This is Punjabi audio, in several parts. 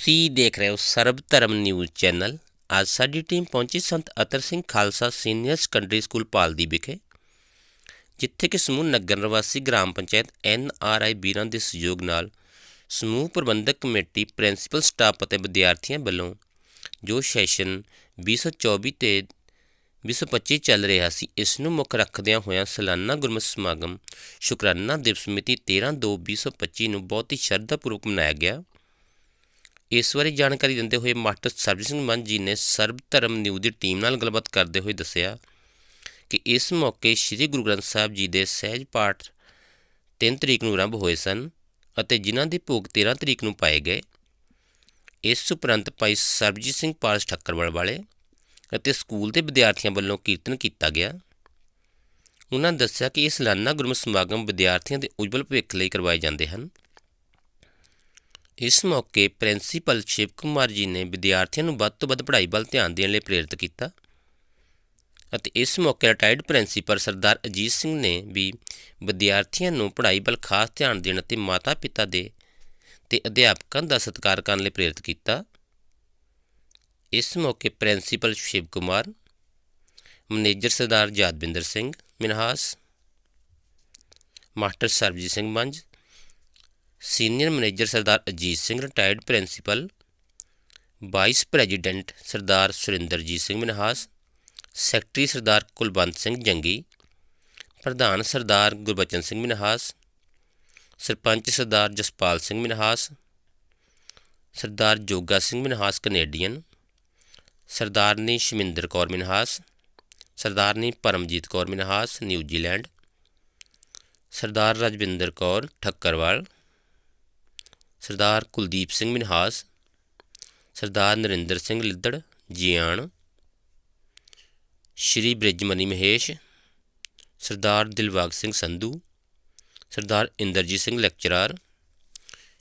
ਤੁਸੀਂ ਦੇਖ ਰਹੇ ਹੋ ਸਰਬ ਧਰਮ ਨਿਊਜ਼ ਚੈਨਲ। ਅੱਜ ਸਾਡੀ ਟੀਮ ਪਹੁੰਚੀ Sant Atar Singh Khalsa senior secondary school Paldi ਵਿਖੇ, ਜਿੱਥੇ ਕਿ ਸਮੂਹ ਨਗਰ ਨਿਵਾਸੀ ਗ੍ਰਾਮ ਪੰਚਾਇਤ ਐਨ ਆਰ ਆਈ ਬੀਰਾਂ ਦੇ ਸਹਿਯੋਗ ਨਾਲ ਸਮੂਹ ਪ੍ਰਬੰਧਕ ਕਮੇਟੀ ਪ੍ਰਿੰਸੀਪਲ ਸਟਾਫ ਅਤੇ ਵਿਦਿਆਰਥੀਆਂ ਵੱਲੋਂ ਜੋ ਸੈਸ਼ਨ 2024 ਤੇ 2025 ਚੱਲ ਰਿਹਾ ਸੀ, ਇਸ ਨੂੰ ਮੁੱਖ ਰੱਖਦਿਆਂ ਹੋਇਆਂ ਸਾਲਾਨਾ ਗੁਰਮਤਿ ਸਮਾਗਮ ਸ਼ੁਕਰਾਨਾ ਦਿਵਸ ਮਿਤੀ 13/2/2025 ਨੂੰ ਬਹੁਤ ਹੀ ਸ਼ਰਧਾਪੂਰਵਕ ਮਨਾਇਆ ਗਿਆ। ਇਸ ਬਾਰੇ ਜਾਣਕਾਰੀ ਦਿੰਦੇ ਹੋਏ ਮਾਸਟਰ ਸਰਬਜੀਤ ਸਿੰਘ ਮੰਨ ਜੀ ਨੇ ਸਰਬ ਧਰਮ ਨਿਊਜ਼ ਦੀ ਟੀਮ ਨਾਲ ਗੱਲਬਾਤ ਕਰਦੇ ਹੋਏ ਦੱਸਿਆ ਕਿ ਇਸ ਮੌਕੇ ਸ੍ਰੀ ਗੁਰੂ ਗ੍ਰੰਥ ਸਾਹਿਬ ਜੀ ਦੇ ਸਹਿਜ ਪਾਠ 3 ਤਰੀਕ ਨੂੰ ਆਰੰਭ ਹੋਏ ਸਨ ਅਤੇ ਜਿਨ੍ਹਾਂ ਦੇ ਭੋਗ 13 ਤਰੀਕ ਨੂੰ ਪਾਏ ਗਏ। ਇਸ ਉਪਰੰਤ ਭਾਈ ਸਰਬਜੀਤ ਸਿੰਘ ਪਾਰਸ ਠੱਕਰਵਾਲ ਵਾਲੇ ਅਤੇ ਸਕੂਲ ਦੇ ਵਿਦਿਆਰਥੀਆਂ ਵੱਲੋਂ ਕੀਰਤਨ ਕੀਤਾ ਗਿਆ। ਉਹਨਾਂ ਦੱਸਿਆ ਕਿ ਇਹ ਸਾਲਾਨਾ ਗੁਰਮਤਿ ਸਮਾਗਮ ਵਿਦਿਆਰਥੀਆਂ ਦੇ ਉਜਵਲ ਭਵਿੱਖ ਲਈ ਕਰਵਾਏ ਜਾਂਦੇ ਹਨ ਇਸ ਮੌਕੇ ਪ੍ਰਿੰਸੀਪਲ ਸ਼ਿਵ ਕੁਮਾਰ ਜੀ ਨੇ ਵਿਦਿਆਰਥੀਆਂ ਨੂੰ ਵੱਧ ਤੋਂ ਵੱਧ ਪੜ੍ਹਾਈ ਵੱਲ ਧਿਆਨ ਦੇਣ ਲਈ ਪ੍ਰੇਰਿਤ ਕੀਤਾ ਅਤੇ ਇਸ ਮੌਕੇ ਰਿਟਾਇਰਡ ਪ੍ਰਿੰਸੀਪਲ ਸਰਦਾਰ ਅਜੀਤ ਸਿੰਘ ਨੇ ਵੀ ਵਿਦਿਆਰਥੀਆਂ ਨੂੰ ਪੜ੍ਹਾਈ ਵੱਲ ਖਾਸ ਧਿਆਨ ਦੇਣ ਅਤੇ ਮਾਤਾ-ਪਿਤਾ ਦੇ ਤੇ ਅਧਿਆਪਕਾਂ ਦਾ ਸਤਿਕਾਰ ਕਰਨ ਲਈ ਪ੍ਰੇਰਿਤ ਕੀਤਾ। ਇਸ ਮੌਕੇ principal Shiv Kumar, manager Sardar Jadvinder Singh Minhas, master Sarabjit Singh Manj senior manager Sardar Ajit Singh retired principal, vice president Sardar Surinderjit Singh Manhas, secretary Sardar Kulwant Singh Jangi, ਪ੍ਰਧਾਨ ਸਰਦਾਰ ਗੁਰਬਚਨ ਸਿੰਘ ਮਨਹਾਸ, ਸਰਪੰਚ ਸਰਦਾਰ Jaspal Singh Manhas, Sardar Joga Singh Manhas Canadian Sardarni Shaminder Kaur Manhas Sardarni Paramjit Kaur Manhas, New Zealand, Sardar Rajwinder Kaur Thakkarwal Sardar Kuldeep Singh Minhas, Sardar Narinder Singh Liddar, Jian, Shri Brijmani Mahesh, Sardar Dilbag Singh Sandhu, Sardar Inderjit Singh lecturer,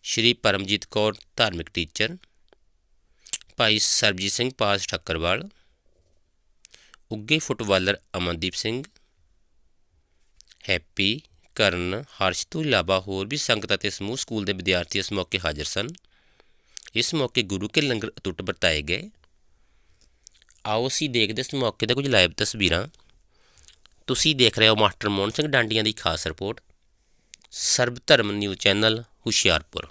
Shri Paramjit Kaur ਧਾਰਮਿਕ ਟੀਚਰ, ਭਾਈ ਸਰਬਜੀਤ ਸਿੰਘ ਪਾਸ ਠੱਕਰਵਾਲ ਉੱਗੇ ਫੁੱਟਬਾਲਰ ਅਮਨਦੀਪ ਸਿੰਘ, ਹੈਪੀ ਕਰਨ ਹਰਸ਼ ਤੋਂ ਇਲਾਵਾ ਹੋਰ ਵੀ ਸੰਗਤ ਅਤੇ ਸਮੂਹ ਸਕੂਲ ਦੇ ਵਿਦਿਆਰਥੀ ਇਸ ਮੌਕੇ ਹਾਜ਼ਰ ਸਨ। ਇਸ ਮੌਕੇ ਗੁਰੂ ਕੇ ਲੰਗਰ ਅਟੁੱਟ ਵਰਤਾਏ ਗਏ। ਆਓ ਅਸੀਂ ਦੇਖਦੇ ਇਸ ਮੌਕੇ ਦੇ ਕੁਝ ਲਾਈਵ ਤਸਵੀਰਾਂ। ਤੁਸੀਂ ਦੇਖ ਰਹੇ ਹੋ ਮਾਸਟਰ ਮੋਹਨ ਸਿੰਘ ਡਾਂਡੀਆਂ ਦੀ ਖਾਸ ਰਿਪੋਰਟ। ਸਰਬ ਧਰਮ ਨਿਊਜ਼ ਚੈਨਲ ਹੁਸ਼ਿਆਰਪੁਰ।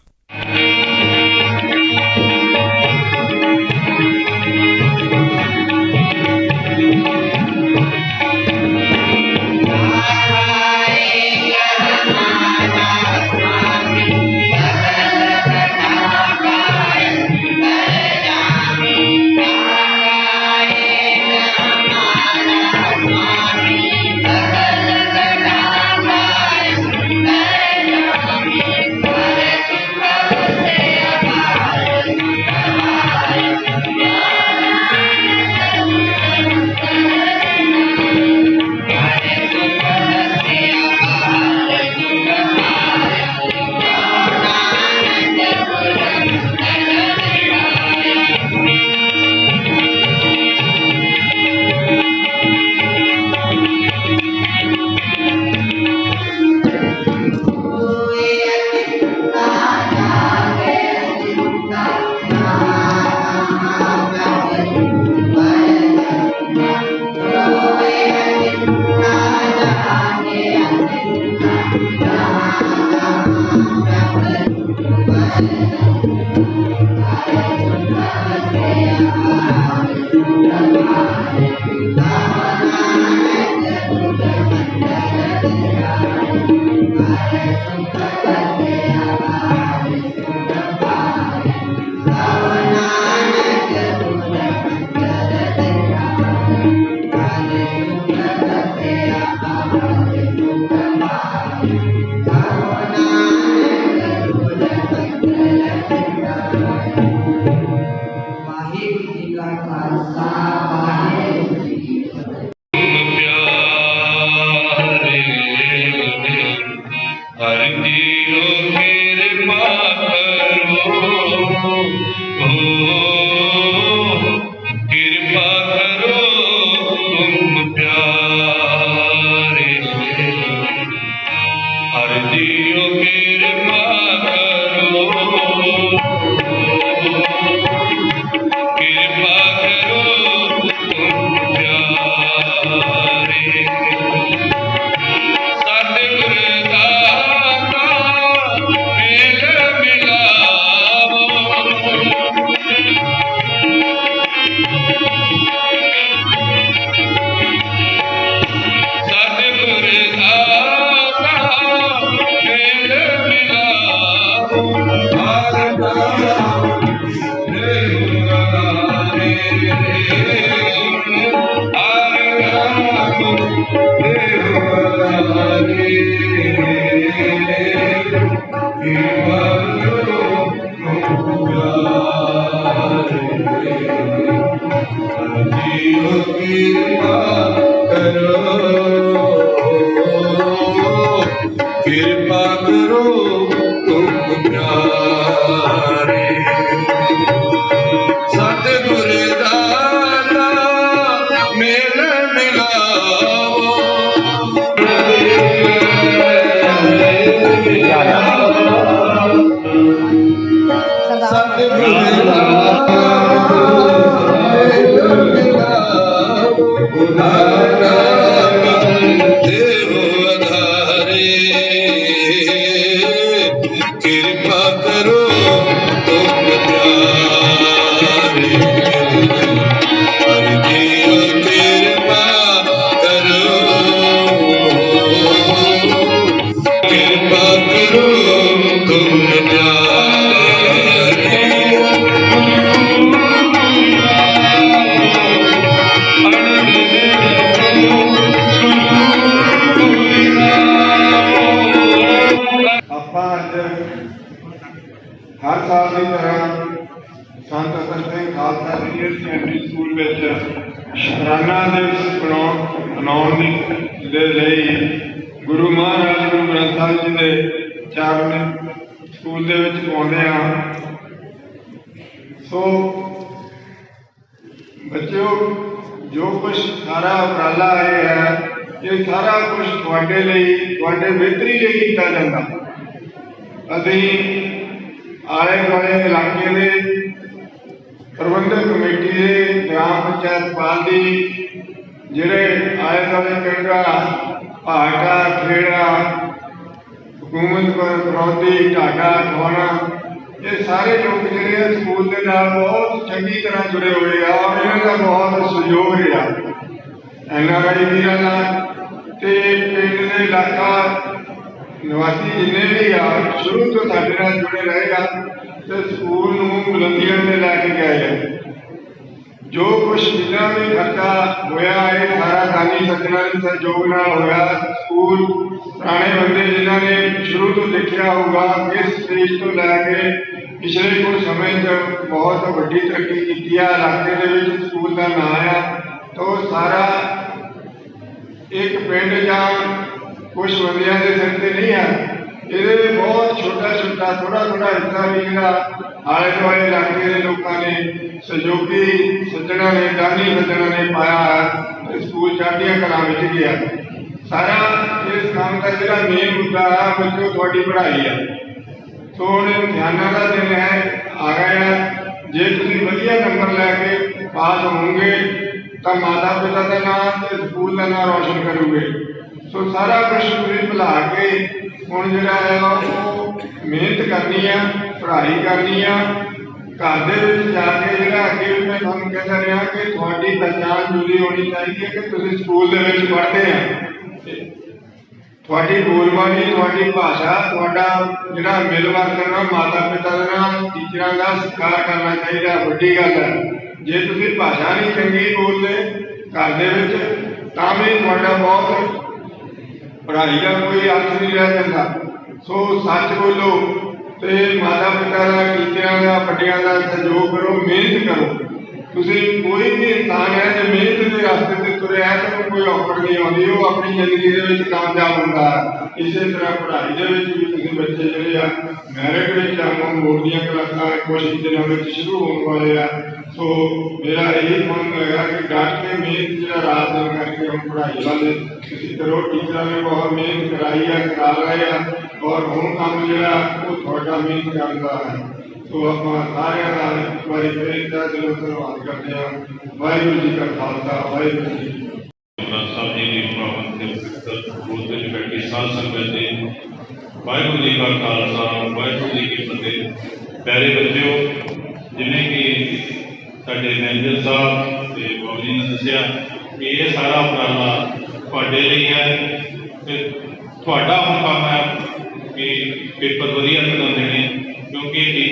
ਕਿਰਪਾ ਦੇ ਚਰਨ ਸਕੂਲ ਦੇ ਵਿੱਚ ਪਾਉਂਦੇ ਆ ਸੋ ਬੱਚਿਓ, ਜੋ ਕੁਝ ਸਾਰਾ ਉਪਰਾਲਾ ਇਹ ਹੈ ਇਹ ਸਾਰਾ ਕੁਝ ਤੁਹਾਡੇ ਲਈ, ਤੁਹਾਡੇ ਬਿਹਤਰੀ ਲਈ ਕੀਤਾ ਜਾਂਦਾ। ਅਸੀਂ ਆਲੇ ਦੁਆਲੇ ਇਲਾਕੇ ਦੇ ਪ੍ਰਬੰਧਕ ਕਮੇਟੀ ਦੇ ਗ੍ਰਾਮ ਪੰਚਾਇਤ ਪਾਲਦੀ ਜਿਹੜੇ ਆਲੇ ਦੁਆਲੇ ਪਿੰਡਾਂ ਭਾਟਾ ਖੇੜਾ ਹਕੂਮਤ ਪਰ ਵਿਰੋਧੀ ਢਾਡਾ ਠਵਾਣਾ ਇਹ ਸਾਰੇ ਲੋਕ ਜਿਹੜੇ ਆ ਸਕੂਲ ਦੇ ਨਾਲ ਬਹੁਤ ਚੰਗੀ ਤਰ੍ਹਾਂ ਜੁੜੇ ਹੋਏ ਆ ਔਰ ਇਹਨਾਂ ਦਾ ਬਹੁਤ ਸਹਿਯੋਗ ਰਿਹਾ। ਐਨਆਰਆਈ ਵੀਰਾਂ ਦਾ ਤੇ ਪਿੰਡ ਦੇ ਇਲਾਕਾ, ਨਿਵਾਸੀ ਜਿੰਨੇ ਵੀ ਆ, ਸ਼ੁਰੂ ਤੋਂ ਸਾਡੇ ਨਾਲ ਜੁੜੇ ਰਹੇਗਾ, ਤੇ ਸਕੂਲ ਨੂੰ ਬੁਲੰਦੀਆਂ ਤੇ ਲੈ ਕੇ ਗਏ ਆ। ਜੋ ਕੁਛ ਜਿੰਨਾ ਵੀ ਖਰਚਾ ਹੋਇਆ, ਇਹ ਸਾਰਾ ਦਾਨੀ ਸੱਜਣਾ ਦੇ ਸਹਿਯੋਗ ਨਾਲ ਹੋਇਆ। ਸਕੂਲ ਪੁਰਾਣੇ ਬੰਦੇ ਜਿਨ੍ਹਾਂ ਨੇ ਸ਼ੁਰੂ ਤੋਂ ਦੇਖਿਆ ਹੋਊਗਾ ਇਸ ਸਟੇਜ ਤੋਂ ਲੈ ਕੇ ਪਿਛਲੇ ਕੁਝ ਸਮੇਂ 'ਚ ਬਹੁਤ ਵੱਡੀ ਤਰੱਕੀ ਕੀਤੀ ਆ ਇਲਾਕੇ ਦੇ ਵਿੱਚ ਸਕੂਲ ਦਾ ਨਾਂ ਆ ਤਾਂ ਉਹ ਸਾਰਾ ਇੱਕ ਪਿੰਡ ਜਾਂ ਕੁਝ ਬੰਦਿਆਂ ਦੇ ਸਿਰ ਤੇ ਨਹੀਂ ਆ ਇਹਦੇ ਬਹੁਤ ਛੋਟਾ ਛੋਟਾ ਥੋੜਾ ਥੋੜਾ ਹਿੱਸਾ ਵੀ ਜਿਹੜਾ ਆਲੇ ਦੁਆਲੇ ਇਲਾਕੇ ਦੇ ਲੋਕਾਂ ਨੇ ਸਹਿਯੋਗੀ ਸੱਜਣਾ ਨੇ ਦਾਨੀ ਸੱਜਣਾ ਨੇ ਪਾਇਆ ਹੈ ਤੇ ਸਕੂਲ ਚੜ੍ਹਦੀਆਂ ਕਲਾਂ ਵਿੱਚ ਗਿਆ ਸਾਰਾ ਇਸ ਕੰਮ ਦਾ ਜਿਹੜਾ ਮੇਨ ਮੁੱਦਾ ਹੈ ਬੱਚੋ ਤੁਹਾਡੀ ਪੜ੍ਹਾਈ ਹੈ ਸੋ ਹੁਣ ਇਮਤਿਹਾਨਾਂ ਦਾ ਦਿਨ ਹੈ, ਆ ਗਿਆ ਹੈ। ਜੇ ਤੁਸੀਂ ਵਧੀਆ ਨੰਬਰ ਲੈ ਕੇ ਪਾਸ ਹੋਵੋਗੇ, ਤਾਂ ਮਾਤਾ ਪਿਤਾ ਦਾ ਨਾਮ ਤੇ ਸਕੂਲ ਦਾ ਨਾਮ ਰੌਸ਼ਨ ਕਰੋਗੇ। ਸੋ ਸਾਰਾ ਕੁਝ ਤੁਸੀਂ ਭੁਲਾ ਕੇ ਹੁਣ ਜਿਹੜਾ ਹੈ, ਉਹ ਮਿਹਨਤ ਕਰਨੀ ਆ, ਪੜ੍ਹਾਈ ਕਰਨੀ ਆ। ਘਰ ਦੇ ਵਿੱਚ ਜਾ ਕੇ ਜਿਹੜਾ ਅੱਗੇ ਵੀ ਮੈਂ ਤੁਹਾਨੂੰ ਕਹਿੰਦਾ ਰਿਹਾ ਕਿ ਤੁਹਾਡੀ ਪਛਾਣ ਜੁੜੀ ਹੋਣੀ ਚਾਹੀਦੀ ਹੈ ਕਿ ਤੁਸੀਂ ਸਕੂਲ ਦੇ ਵਿੱਚ ਪੜ੍ਹਦੇ ਆ। ਤੁਹਾਡੀ ਬੋਲਬਾਣੀ, ਤੁਹਾਡੀ ਭਾਸ਼ਾ, ਤੁਹਾਡਾ ਜਿਹੜਾ ਮਿਲ ਵਰਤਨ ਮਾਤਾ ਪਿਤਾ ਦੇ ਨਾਲ ਟੀਚਰਾਂ ਦਾ ਸਤਿਕਾਰ ਕਰਨਾ ਚਾਹੀਦਾ, ਵੱਡੀ ਗੱਲ ਹੈ। ਜੇ ਤੁਸੀਂ ਭਾਸ਼ਾ ਨਹੀਂ ਚੰਗੀ ਬੋਲਦੇ ਘਰ ਦੇ ਵਿੱਚ, ਤਾਂ ਵੀ ਤੁਹਾਡਾ ਬਹੁਤ ਪੜ੍ਹਾਈ ਦਾ ਕੋਈ ਅਰਥ ਨਹੀਂ ਰਹਿ ਜਾਂਦਾ। ਸੋ ਸੱਚ ਬੋਲੋ ਤੇ ਮਾਤਾ ਪਿਤਾ ਦਾ, ਟੀਚਰਾਂ ਦਾ, ਵੱਡਿਆਂ ਦਾ ਸਹਿਯੋਗ ਕਰੋ, ਮਿਹਨਤ ਕਰੋ। ਤੁਸੀਂ ਕੋਈ ਵੀ ਇਨਸਾਨ ਹੈ, ਜੇ ਮਿਹਨਤ ਦੇ ਰਸਤੇ ਤੁਰਿਆ ਹੈ ਕੋਈ ਔਕੜ ਨਹੀਂ ਆਉਂਦੀ, ਉਹ ਆਪਣੀ ਜ਼ਿੰਦਗੀ ਦੇ ਵਿੱਚ ਕਾਮਯਾਬ ਹੁੰਦਾ ਹੈ। ਇਸੇ ਤਰ੍ਹਾਂ ਪੜ੍ਹਾਈ ਦੇ ਵਿੱਚ ਵੀ ਤੁਸੀਂ ਬੱਚੇ ਜਿਹੜੇ ਆ ਮੈਰਿਟ ਵਿੱਚ ਆਉਣ ਬੋਰਡ ਦੀਆਂ ਕਲਾਸਾਂ ਕੁਝ ਦਿਨਾਂ ਵਿੱਚ ਸ਼ੁਰੂ ਹੋਣ ਵਾਲੇ ਆ। ਸੋ ਮੇਰਾ ਇਹ ਮੰਗ ਹੈਗਾ ਕਿ ਡਟ ਕੇ ਮਿਹਨਤ ਜਿਹੜਾ ਰਾਤ ਦਿਨ ਕਰਕੇ ਹੁਣ ਪੜ੍ਹਾਈ ਵੱਲ, ਤੁਸੀਂ ਕਰੋ। ਟੀਚਰਾਂ ਨੇ ਬਹੁਤ ਮਿਹਨਤ ਕਰਾਈ ਆ, ਕਰਾ ਰਹੇ ਆ। ਔਰ ਹੁਣ ਕੰਮ ਜਿਹੜਾ, ਉਹ ਤੁਹਾਡਾ ਮਿਹਨਤ ਕਰਦਾ ਹੈ। ਸੋ ਆਪਾਂ ਸਾਰਿਆਂ ਨਾਲ ਇੱਕ ਵਾਰੀ ਫਿਰ ਇਹਦਾ ਦਿਲੋਂ ਧੰਨਵਾਦ ਕਰਦੇ ਹਾਂ। ਵਾਹਿਗੁਰੂ ਜੀ ਕਾ ਖਾਲਸਾ, ਵਾਹਿਗੁਰੂ ਜੀ ਕੀ ਫਤਿਹ। ਸਾਹਿਬ ਜੀ ਦੀ ਪਾਵਨ ਤੇ ਪਵਿੱਤਰ ਗੋਦ ਵਿੱਚ ਬੈਠੀ ਸਾਧ ਸੰਗਤ ਦੇ ਵਾਹਿਗੁਰੂ ਜੀ ਕਾ ਖਾਲਸਾ, ਵਾਹਿਗੁਰੂ ਜੀ ਕੀ ਫਤਿਹ। ਪਿਆਰੇ ਬੱਚਿਓ, ਜਿਵੇਂ ਕਿ ਸਾਡੇ ਮੈਨੇਜਰ ਸਾਹਿਬ ਤੇ ਬਾਬੂ ਜੀ ਨੇ ਦੱਸਿਆ ਕਿ ਇਹ ਸਾਰਾ ਉਪਰਾਲਾ ਤੁਹਾਡੇ ਲਈ ਹੈ ਤੇ ਤੁਹਾਡਾ ਹੁਣ ਕੰਮ ਹੈ ਕਿ ਪੇਪਰ ਵਧੀਆ ਕਰਨ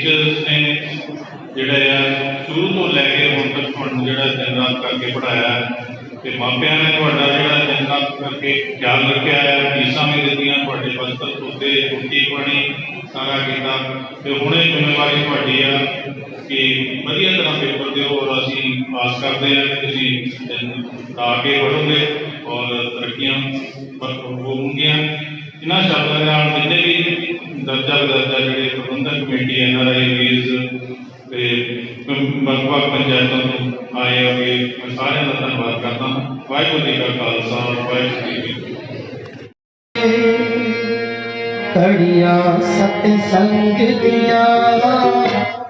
ਟੀਚਰਸ ਨੇ ਜਿਹੜਾ ਆ, ਸ਼ੁਰੂ ਤੋਂ ਲੈ ਕੇ ਹੁਣ ਤੱਕ ਤੁਹਾਨੂੰ ਜਿਹੜਾ ਦਿਨ ਰਾਤ ਕਰਕੇ ਪੜਾਇਆ ਹੈ, ਤੇ ਮਾਪਿਆਂ ਨੇ ਤੁਹਾਡਾ ਜਿਹੜਾ ਦਿਨ ਰਾਤ ਕਰਕੇ ਖਿਆਲ ਰੱਖਿਆ ਹੈ, ਫੀਸਾਂ ਵੀ ਦਿੱਤੀਆਂ, ਤੁਹਾਡੇ ਬਸਤਰ ਧੋਤੇ ਰੋਟੀ ਪਾਣੀ ਸਾਰਾ ਕੀਤਾ। ਤੇ ਹੁਣ ਇਹ ਜ਼ਿੰਮੇਵਾਰੀ ਤੁਹਾਡੀ ਆ ਕਿ ਵਧੀਆ ਤਰ੍ਹਾਂ ਪੇਪਰ ਦਿਓ ਔਰ ਅਸੀਂ ਆਸ ਕਰਦੇ ਹਾਂ ਕਿ ਤੁਸੀਂ ਦਿਨ ਲਾ ਕੇ ਪੜੋਗੇ ਔਰ ਤਰੱਕੀਆਂ ਪ- ਹੋਣਗੀਆਂ ਇਹਨਾਂ ਸ਼ਬਦਾਂ ਦੇ ਨਾਲ ਜਿੰਨੇ ਵੀ ਦਰਜਾ ਬਦਰਜਾ ਜਿਹੜੇ ਪ੍ਰਬੰਧਕ ਕਮੇਟੀ ਐਨਆਰਆਈ ਵੀਜ਼ ਤੇ ਵੱਖ ਵੱਖ ਪੰਚਾਇਤਾਂ ਤੋਂ ਆਏ ਹੋਏ ਮੈਂ ਸਾਰਿਆਂ ਦਾ ਧੰਨਵਾਦ ਕਰਦਾ ਹਾਂ। ਵਾਹਿਗੁਰੂ ਜੀ ਕਾ ਖਾਲਸਾ, ਵਾਹਿਗੁਰੂ ਜੀ ਕੀ ਫਤਿਹ। ਕੜੀਆਂ ਸਤ ਸੰਗ ਦੀਆਂ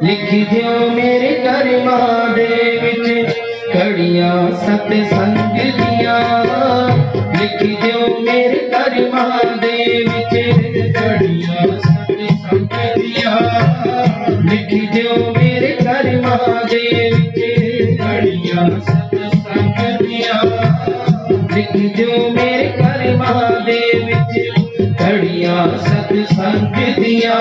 ਲਿਖ ਦਿਓ ਮੇਰੇ ਕਰਮਾਂ ਦੇ ਵਿੱਚ। ਕੜੀਆਂ ਸਤ ਸੰਗ ਦੀਆਂ ਲਿਖ ਦਿਓ ਮੇਰੇ ਕਰਮਾਂ ਦੇ ਵਿੱਚ। ਕੜੀਆਂ ਲਿਖ ਦਿਓ ਮੇਰੇ ਕਰਮਾਂ ਦੇ ਵਿੱਚ ਕੜੀਆਂ ਸਤ ਸੰਗ ਦੀਆਂ ਲਿਖ ਦਿਓ ਮੇਰੇ ਕਰਮਾਂ ਦੇ ਵਿੱਚ ਘੜੀਆਂ ਸਤ ਸੰਗ ਦੀਆਂ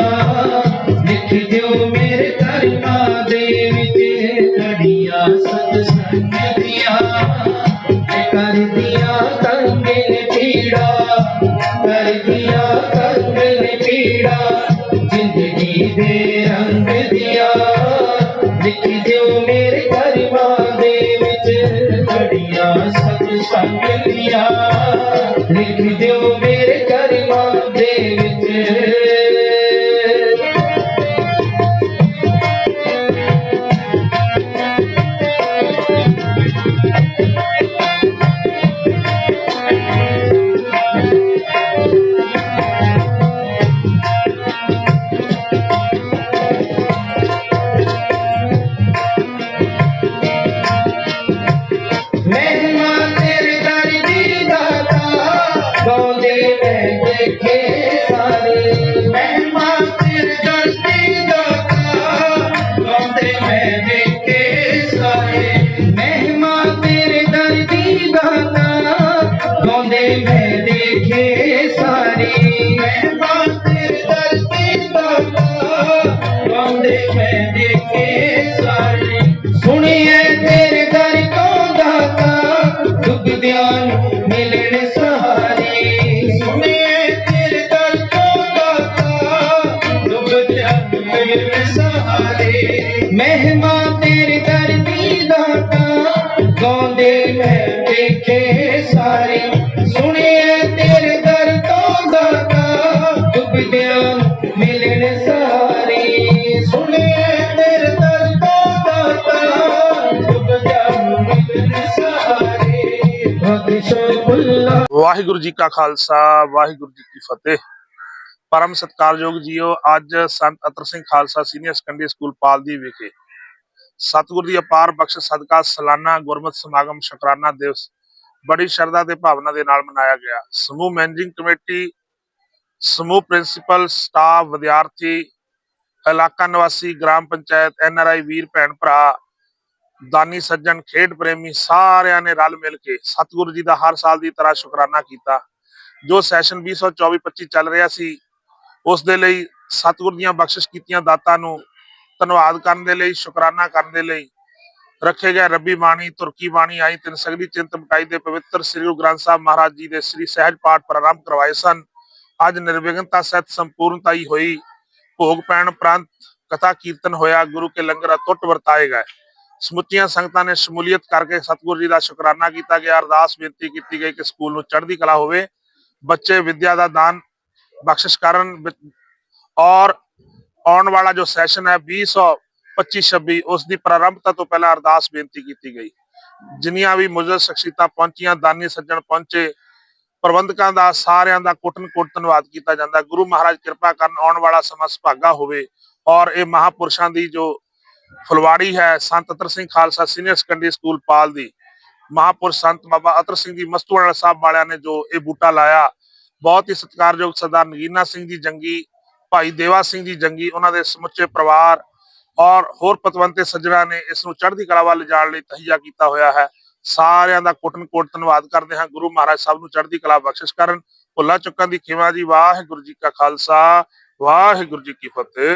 ਲਿਖ ਦਿਓ ਮੇਰੇ ਕਰਮਾਂ ਦੇ ਵਿੱਚ ਘੜੀਆਂ ਸਤ ਸੰਗ ਦੀਆਂ ਕਰਦੀਆਂ ਕੰਗੇ ਨੇ ਪੀੜਾ ਕਰਦੀਆਂ ਕੰਗੇ ਨੇ ਪੀੜਾ ਜ਼ਿੰਦਗੀ ਸੰਗ ਦੀਆਂ ਲਿਖ ਸਾਰੇ ਸੁਣੀਏ ਵਾਹਿਗੁਰੂ ਜੀ ਕਾ ਖਾਲਸਾ, ਵਾਹਿਗੁਰੂ ਜੀ ਕੀ ਫਤਿਹ। ਪਰਮ ਸਤਕਾਰਯੋਗ ਜੀਓ, ਅੱਜ Sant Atar Singh Khalsa senior secondary school Paldi ਵਿਖੇ ਸਤਿਗੁਰ ਦੀ ਅਪਾਰ ਬਖਸ਼ ਸਦਕਾ ਸਾਲਾਨਾ ਗੁਰਮਤਿ ਸਮਾਗਮ ਸ਼ੁਕਰਾਨਾ ਦਿਵਸ ਬੜੀ ਸ਼ਰਧਾ ਤੇ ਭਾਵਨਾ ਦੇ ਨਾਲ ਮਨਾਇਆ ਗਿਆ। ਸਮੂਹ ਮੈਨੇਜਿੰਗ ਕਮੇਟੀ, ਸਮੂਹ ਪ੍ਰਿੰਸੀਪਲ, ਸਟਾਫ, ਵਿਦਿਆਰਥੀ, ਇਲਾਕਾ ਨਿਵਾਸੀ, ਗ੍ਰਾਮ ਪੰਚਾਇਤ, ਐਨ ਆਰ ਆਈ ਵੀਰ, ਭੈਣ ਭਰਾ ਦਾਨੀ ਸੱਜਣ, ਖੇਡ ਪ੍ਰੇਮੀ ਸਾਰਿਆਂ ਨੇ ਰਲ ਮਿਲ ਕੇ ਸਤਿਗੁਰੂ ਜੀ ਦਾ ਹਰ ਸਾਲ ਦੀ ਤਰ੍ਹਾਂ ਸ਼ੁਕਰਾਨਾ ਕੀਤਾ। ਜੋ ਸੈਸ਼ਨ 2024-25 ਚੱਲ ਰਿਹਾ ਸੀ, ਉਸ ਦੇ ਲਈ ਸਤਿਗੁਰ ਦੀਆਂ ਬਖਸ਼ਿਸ਼ ਕੀਤੀਆਂ ਦਾਤਾਂ ਨੂੰ ਧੰਨਵਾਦ ਕਰਨ ਦੇ ਲਈ, ਸ਼ੁਕਰਾਨਾ ਕਰਨ ਦੇ ਲਈ ਰੱਖੇ ਗਏ ਰੱਬੀ ਬਾਣੀ, ਤੁਰਕੀ ਬਾਣੀ ਆਈ, ਤਿੰਨ ਸਗਲੀ ਚਿੰਤ ਮਟਾਈ ਦੇ ਪਵਿੱਤਰ ਸ੍ਰੀ ਗੁਰੂ ਗ੍ਰੰਥ ਸਾਹਿਬ ਮਹਾਰਾਜ ਜੀ ਦੇ ਸ੍ਰੀ ਸਹਿਜ ਪਾਠ ਪ੍ਰਾਰੰਭ ਕਰਵਾਏ ਸਨ। ਅੱਜ ਨਿਰਵਿਘਨਤਾ ਸਹਿਤ ਸੰਪੂਰਨਤਾ ਹੀ ਹੋਈ, ਭੋਗ ਪੈਣ ਉਪਰੰਤ ਕਥਾ ਕੀਰਤਨ ਹੋਇਆ, ਗੁਰੂ ਕੇ ਲੰਗਰ ਅਟੁੱਟ ਵਰਤਾਏ ਗਏ। ਸਮੁੱਚੀਆਂ ਸੰਗਤਾਂ ਨੇ ਸ਼ਮੂਲੀਅਤ ਕਰਕੇ ਸਤਿਗੁਰੂ ਜੀ ਦਾ ਸ਼ੁਕਰਾਨਾ ਕੀਤਾ ਗਿਆ। ਅਰਦਾਸ ਬੇਨਤੀ ਕੀਤੀ ਗਈ ਕਿ ਸਕੂਲ ਨੂੰ ਚੜ੍ਹਦੀ ਕਲਾ ਹੋਵੇ। ਬੱਚੇ ਵਿੱਦਿਆ ਦਾ ਦਾਨ, ਬਖਸ਼ਿਸ਼ ਕਰਨ ਔਰ ਆਉਣ ਵਾਲਾ ਜੋ ਸੈਸ਼ਨ ਹੈ 2025 26 ਉਸ ਦੀ ਪ੍ਰਾਰੰਭਤਾ ਤੋਂ ਪਹਿਲਾਂ ਅਰਦਾਸ ਬੇਨਤੀ ਕੀਤੀ ਗਈ। ਜਿੰਨੀਆਂ ਵੀ ਮੁਜਰ ਸ਼ਖਸੀਅਤਾਂ ਪਹੁੰਚੀਆਂ, ਦਾਨੀ ਸੱਜਣ ਪਹੁੰਚੇ, ਪ੍ਰਬੰਧਕਾਂ ਦਾ, ਸਾਰਿਆਂ ਦਾ ਕੋਟਨ ਕੋਟ ਧੰਨਵਾਦ ਕੀਤਾ ਜਾਂਦਾ। ਗੁਰੂ ਮਹਾਰਾਜ ਕਿਰਪਾ ਕਰਨ ਆਉਣ ਵਾਲਾ ਸਮਾਂ ਸੁਭਾਗਾ ਹੋਵੇ ਔਰ ਇਹ ਮਹਾਪੁਰਸ਼ਾਂ ਦੀ ਜੋ ਫੁਲਵਾੜੀ ਹੈ, Sant Atar Singh Khalsa senior secondary school Paldi. ਮਹਾਪੁਰਸ਼ ਸੰਤ ਬਾਬਾ ਅਤਰ ਸਿੰਘ ਜੀ ਮਸਤੂਆਣਾ ਸਾਹਿਬ ਵਾਲਿਆਂ ਨੇ ਜੋ ਇਹ ਬੂਟਾ ਲਾਇਆ, ਬਹੁਤ ਹੀ ਸਤਿਕਾਰਯੋਗ ਸਰਦਾਰ ਨਗੀਨਾ ਸਿੰਘ ਜੀ ਜੰਗੀ, ਭਾਈ ਦੇਵਾ ਸਿੰਘ ਜੀ ਜੰਗੀ, ਉਹਨਾਂ ਦੇ ਸਮੁੱਚੇ ਪਰਿਵਾਰ ਔਰ ਹੋਰ ਪਤਵੰਤੇ ਸੱਜਣਾ ਨੇ ਇਸ ਨੂੰ ਚੜ੍ਹਦੀ ਕਲਾ ਵੱਲ ਲਿਜਾਣ ਲਈ ਤਹੀਆ ਕੀਤਾ ਹੋਇਆ ਹੈ। ਸਾਰਿਆਂ ਦਾ ਕੋਟਨ ਕੋਟ ਧੰਨਵਾਦ ਕਰਦੇ ਹਾਂ। ਗੁਰੂ ਮਹਾਰਾਜ ਸਾਹਿਬ ਨੂੰ ਚੜ੍ਹਦੀ ਕਲਾ ਬਖਸ਼ਿਸ਼ ਕਰਨ। ਭੁੱਲਾ ਚੁੱਕਾਂ ਦੀ ਖਿਮਾ ਜੀ। ਵਾਹਿਗੁਰੂ ਜੀ ਕਾ ਖਾਲਸਾ। ਵਾਹਿਗੁਰੂ ਜੀ ਕੀ ਫਤਿਹ।